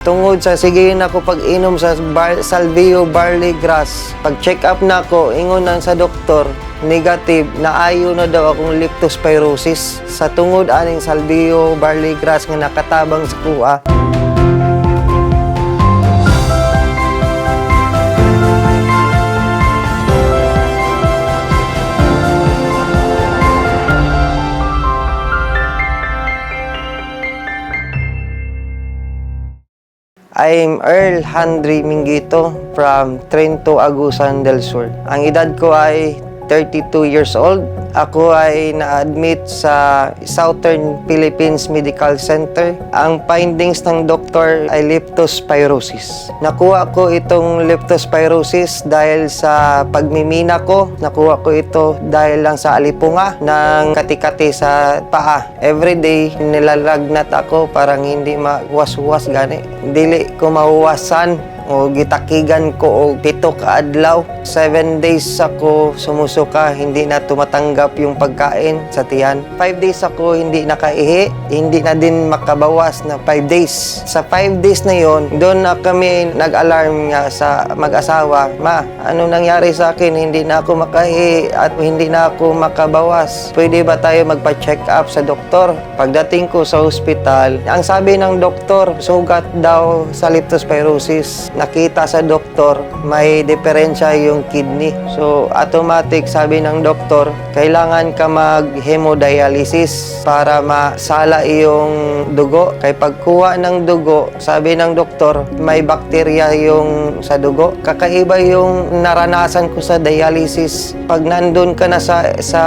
Tungod sa sige na ako pag-inom sa bar, Salvio Barley Grass, pag-check up na ako, ingon nang sa doktor, negative, naayo na daw akong leptospirosis sa tungod aning Salvio Barley Grass nga nakatabang sa kuha. I'm Earl Handry Mingito from Trento, Agusan del Sur. Ang edad ko ay 32 years old. Ako ay na-admit sa Southern Philippines Medical Center. Ang findings ng doktor ay leptospirosis. Nakuha ko itong leptospirosis dahil sa pagmimina ko. Nakuha ko ito dahil lang sa alipunga ng katikati sa paa. Everyday, nilalagnat ako parang hindi mawas-was gani. Dili ko mawasan o gitakigan ko o pito ka adlaw. Seven days ako sumusuka, hindi na tumatanggap yung pagkain sa tiyan. Five days ako hindi nakaihi, hindi na din makabawas na five days. Sa five days na yon, doon na kami nag-alarm nga sa mag-asawa, Ma, ano nangyari sa akin? Hindi na ako makaihi at hindi na ako makabawas. Pwede ba tayo magpa-check up sa doktor? Pagdating ko sa ospital, ang sabi ng doktor, sugat daw sa leptospirosis. Nakita sa doktor, may diferensya yung kidney. So, automatic sabi ng doktor, kailangan ka mag-hemodialysis para masala yung dugo. Kay pagkuha ng dugo, sabi ng doktor, may bakterya yung sa dugo. Kakaiba yung naranasan ko sa dialysis. Pag nandun ka na sa, sa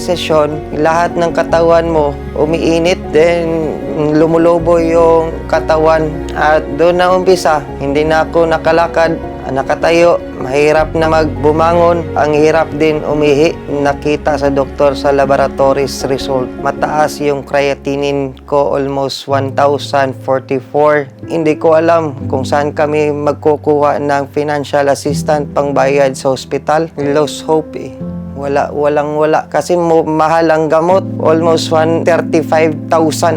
session, lahat ng katawan mo umiinit, then lumulobo yung katawan. At doon na umpisa, hindi na ako nakalakad, nakatayo, mahirap na magbumangon, ang hirap din umihi. Nakita sa doktor sa laboratories result, mataas yung creatinine ko, almost 1,044. Hindi ko alam kung saan kami magkukuha ng financial assistant pangbayad sa hospital. Lost hope eh. Wala, walang wala. Kasi mahal ang gamot. Almost 135,000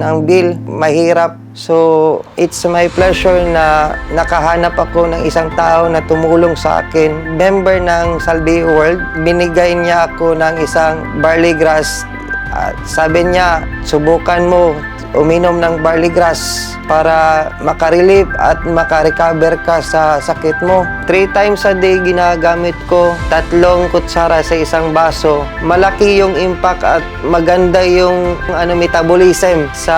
ang bill. Mahirap. So, it's my pleasure na nakahanap ako ng isang tao na tumulong sa akin. Member ng Salvi World, binigay niya ako ng isang barley grass. At sabi niya, subukan mo uminom ng barley grass para makarelieve at makarecover ka sa sakit mo. Three times a day ginagamit ko tatlong kutsara sa isang baso. Malaki yung impact at maganda yung ano metabolism sa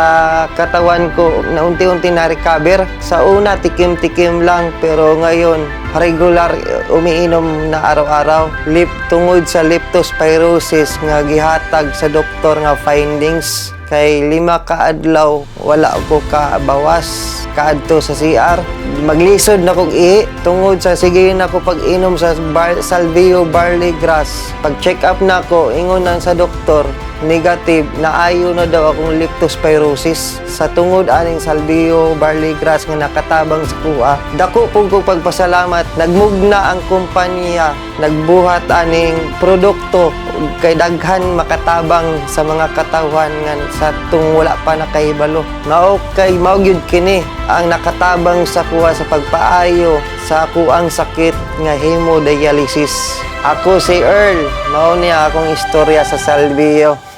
katawan ko na unti-unti na-recover. Sa una, tikim-tikim lang pero ngayon regular umiinom na araw-araw. Lip tungod sa leptospirosis nga gihatag sa doktor nga findings kay lima ka adlaw wala ko ka bawas. Kaadto sa CR maglisod na kog ihi. Tungod sa sige na ko pag-inom sa bar, Salvio Barley Grass. Pag check up na ko ingon sa doktor negative naayo na daw akong leptospirosis. Sa tungod aning Salvio Barley Grass nga nakatabang sa kuha. Dako pug kog pagpasalamat. Nagmugna ang kumpanya. Nagbuhat aning produkto. Kay daghan makatabang sa mga katawan nga sa tung wala pa nakahibalo. Mao kay mao kini ang nakatabang sa kuha sa pagpaayo sa kuang sakit nga hemodialysis. Ako si Earl. Mao niya akong istorya sa Salvio